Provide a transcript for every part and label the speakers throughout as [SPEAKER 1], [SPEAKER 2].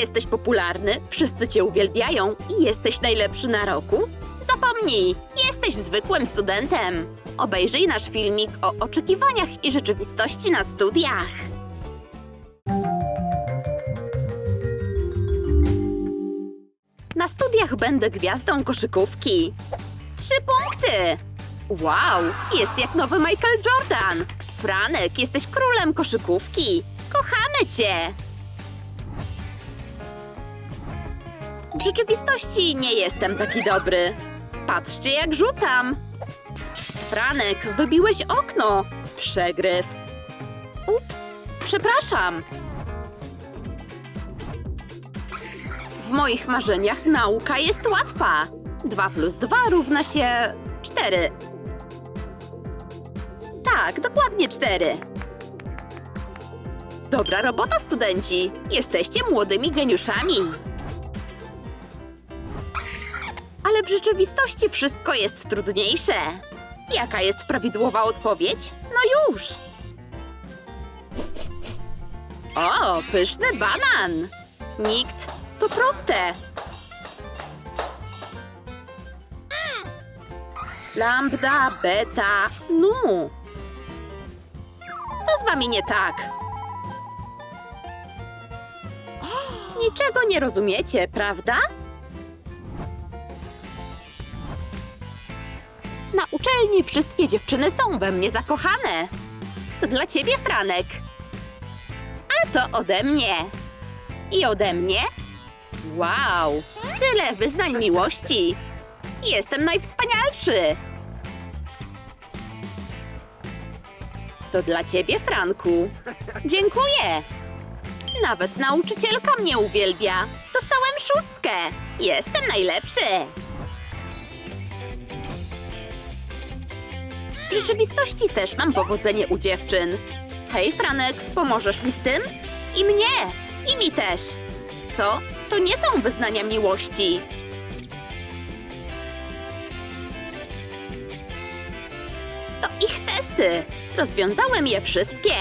[SPEAKER 1] Jesteś popularny, wszyscy cię uwielbiają i jesteś najlepszy na roku? Zapomnij, jesteś zwykłym studentem. Obejrzyj nasz filmik o oczekiwaniach i rzeczywistości na studiach. Na studiach będę gwiazdą koszykówki. Trzy punkty! Wow, jest jak nowy Michael Jordan. Franek, jesteś królem koszykówki. Kochamy cię! W rzeczywistości nie jestem taki dobry. Patrzcie, jak rzucam. Franek, wybiłeś okno. Przegryw. Ups, przepraszam. W moich marzeniach nauka jest łatwa. 2 plus 2 równa się 4. Tak, dokładnie 4. Dobra robota, studenci. Jesteście młodymi geniuszami. Ale w rzeczywistości wszystko jest trudniejsze. Jaka jest prawidłowa odpowiedź? No już! O, pyszny banan! Nikt. To proste. Lambda, beta, nu. Co z wami nie tak? Niczego nie rozumiecie, prawda? Na uczelni wszystkie dziewczyny są we mnie zakochane. To dla ciebie, Franek. A to ode mnie. I ode mnie? Wow, tyle wyznań miłości. Jestem najwspanialszy. To dla ciebie, Franku. Dziękuję. Nawet nauczycielka mnie uwielbia. Dostałem szóstkę. Jestem najlepszy. W rzeczywistości też mam powodzenie u dziewczyn. Hej, Franek, pomożesz mi z tym? I mnie! I mi też. Co? To nie są wyznania miłości. To ich testy. Rozwiązałem je wszystkie.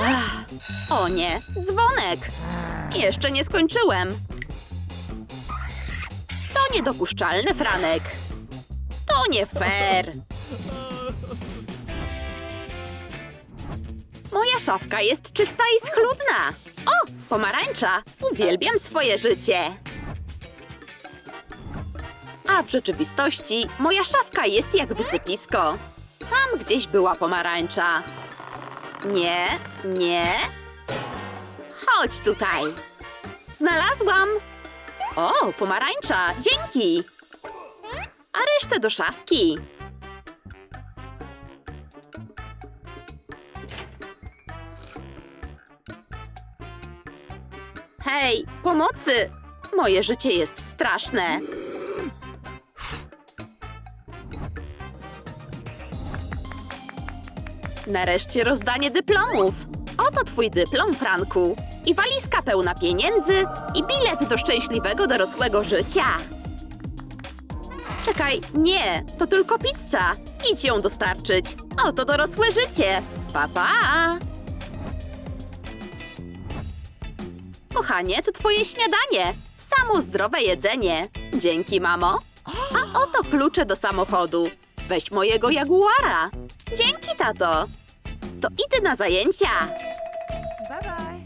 [SPEAKER 1] Ach, o nie, dzwonek. Jeszcze nie skończyłem. To niedopuszczalne, Franek. To nie fair. Moja szafka jest czysta i schludna. O, pomarańcza! Uwielbiam swoje życie. A w rzeczywistości moja szafka jest jak wysypisko. Tam gdzieś była pomarańcza. Nie, nie. Chodź tutaj. Znalazłam. O, pomarańcza, dzięki. A resztę do szafki. Hej, pomocy! Moje życie jest straszne. Nareszcie rozdanie dyplomów. Oto twój dyplom, Franku. I walizka pełna pieniędzy i bilet do szczęśliwego dorosłego życia. Czekaj, nie, to tylko pizza. Idź ją dostarczyć. Oto dorosłe życie. Pa, pa! Kochanie, to twoje śniadanie. Samo zdrowe jedzenie. Dzięki, mamo. A oto klucze do samochodu. Weź mojego jaguara. Dzięki, tato. To idę na zajęcia.
[SPEAKER 2] Bye bye.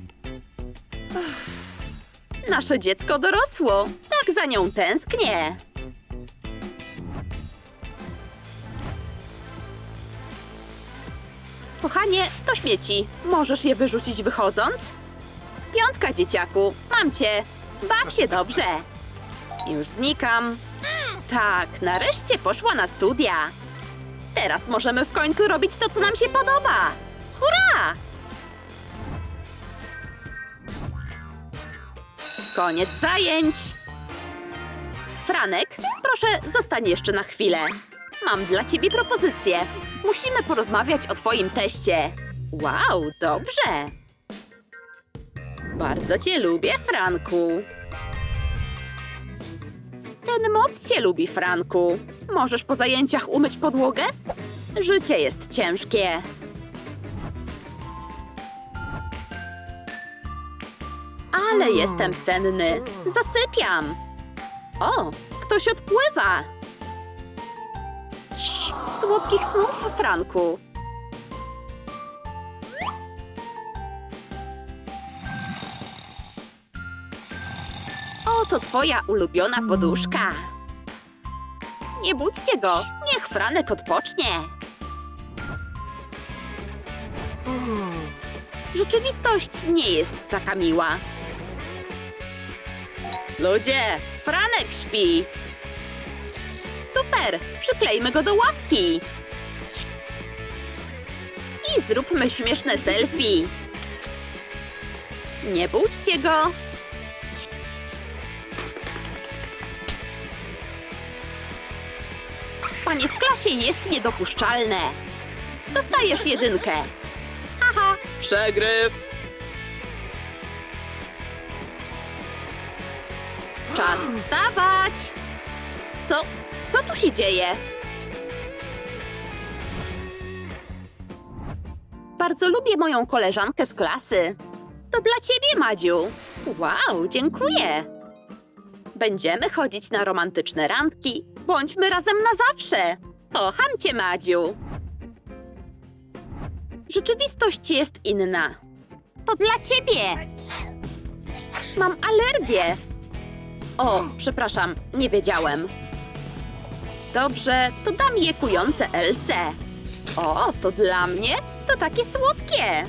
[SPEAKER 1] Nasze dziecko dorosło. Tak za nią tęsknię. Kochanie, to śmieci. Możesz je wyrzucić wychodząc? Piątka, dzieciaku. Mam cię. Baw się dobrze. Już znikam. Tak, nareszcie poszła na studia. Teraz możemy w końcu robić to, co nam się podoba. Hurra! Koniec zajęć. Franek, proszę zostań jeszcze na chwilę. Mam dla ciebie propozycję. Musimy porozmawiać o twoim teście. Wow, dobrze. Bardzo cię lubię, Franku. Ten mob cię lubi, Franku. Możesz po zajęciach umyć podłogę? Życie jest ciężkie. Ale jestem senny. Zasypiam. O, ktoś odpływa. Cii, słodkich snów, Franku. Oto twoja ulubiona poduszka. Nie budźcie go, niech Franek odpocznie. Rzeczywistość nie jest taka miła. Ludzie, Franek śpi. Super, przyklejmy go do ławki. I zróbmy śmieszne selfie. Nie budźcie go. Spanie w klasie jest niedopuszczalne. Dostajesz jedynkę. Haha, przegryw. Czas wstawać. Co? Co tu się dzieje? Bardzo lubię moją koleżankę z klasy. To dla ciebie, Madziu. Wow, dziękuję. Będziemy chodzić na romantyczne randki. Bądźmy razem na zawsze. Kocham cię, Madziu. Rzeczywistość jest inna. To dla ciebie. Mam alergię. O, przepraszam, nie wiedziałem. Dobrze, to dam je kujące Elce. O, to dla mnie? To takie słodkie.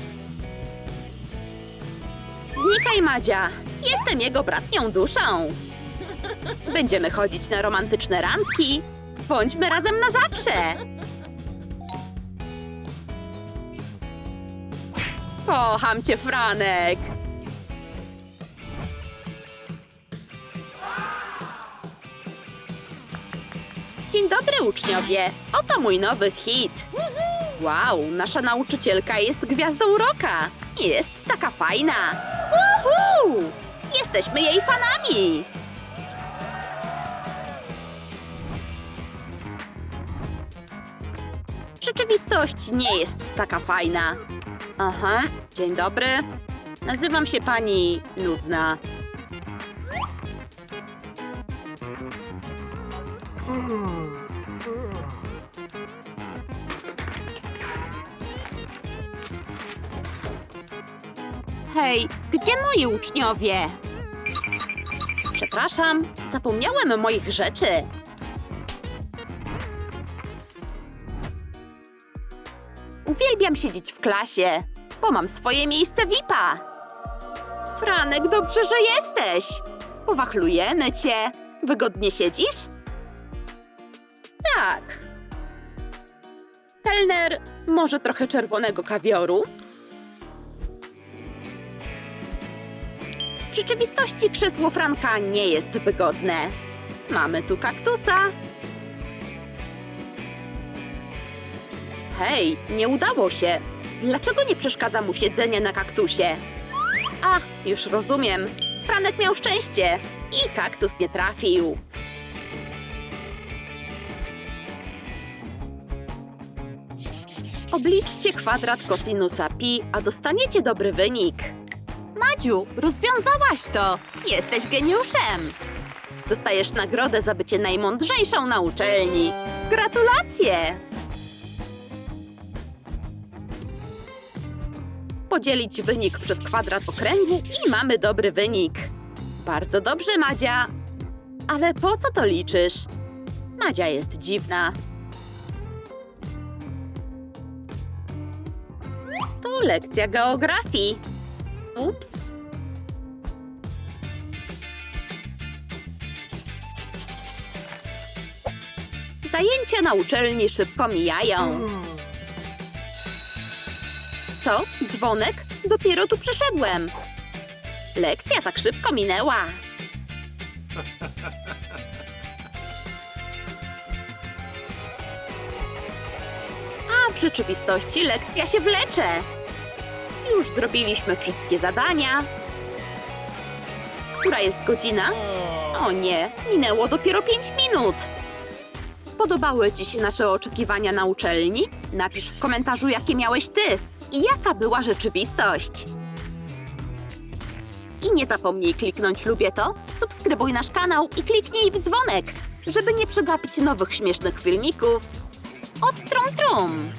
[SPEAKER 1] Znikaj, Madzia. Jestem jego bratnią duszą. Będziemy chodzić na romantyczne randki. Bądźmy razem na zawsze. Kocham cię, Franek. Dzień dobry, uczniowie. Oto mój nowy hit. Wow, nasza nauczycielka jest gwiazdą roka. Jest taka fajna. Woohoo! Jesteśmy jej fanami. Rzeczywistość nie jest taka fajna. Aha, dzień dobry. Nazywam się pani Nudna. Hej, gdzie moi uczniowie? Przepraszam, zapomniałem moich rzeczy. Siedzieć w klasie, bo mam swoje miejsce VIP-a. Franek, dobrze, że jesteś. Powachlujemy cię. Wygodnie siedzisz? Tak. Kelner, może trochę czerwonego kawioru? W rzeczywistości krzesło Franka nie jest wygodne. Mamy tu kaktusa. Hej, nie udało się. Dlaczego nie przeszkadza mu siedzenie na kaktusie? A, już rozumiem. Franek miał szczęście i kaktus nie trafił. Obliczcie kwadrat kosinusa pi, a dostaniecie dobry wynik. Madziu, rozwiązałaś to! Jesteś geniuszem! Dostajesz nagrodę za bycie najmądrzejszą na uczelni. Gratulacje! Podzielić wynik przez kwadrat okręgu i mamy dobry wynik. Bardzo dobrze, Madzia. Ale po co to liczysz? Madzia jest dziwna. To lekcja geografii. Ups. Zajęcia na uczelni szybko mijają. Co? Dzwonek? Dopiero tu przyszedłem. Lekcja tak szybko minęła. A w rzeczywistości lekcja się wlecze. Już zrobiliśmy wszystkie zadania. Która jest godzina? O nie, minęło dopiero 5 minut. Podobały Ci się nasze oczekiwania na uczelni? Napisz w komentarzu, jakie miałeś Ty jaka była rzeczywistość. I nie zapomnij kliknąć lubię to, subskrybuj nasz kanał i kliknij w dzwonek, żeby nie przegapić nowych śmiesznych filmików od Trum Trum.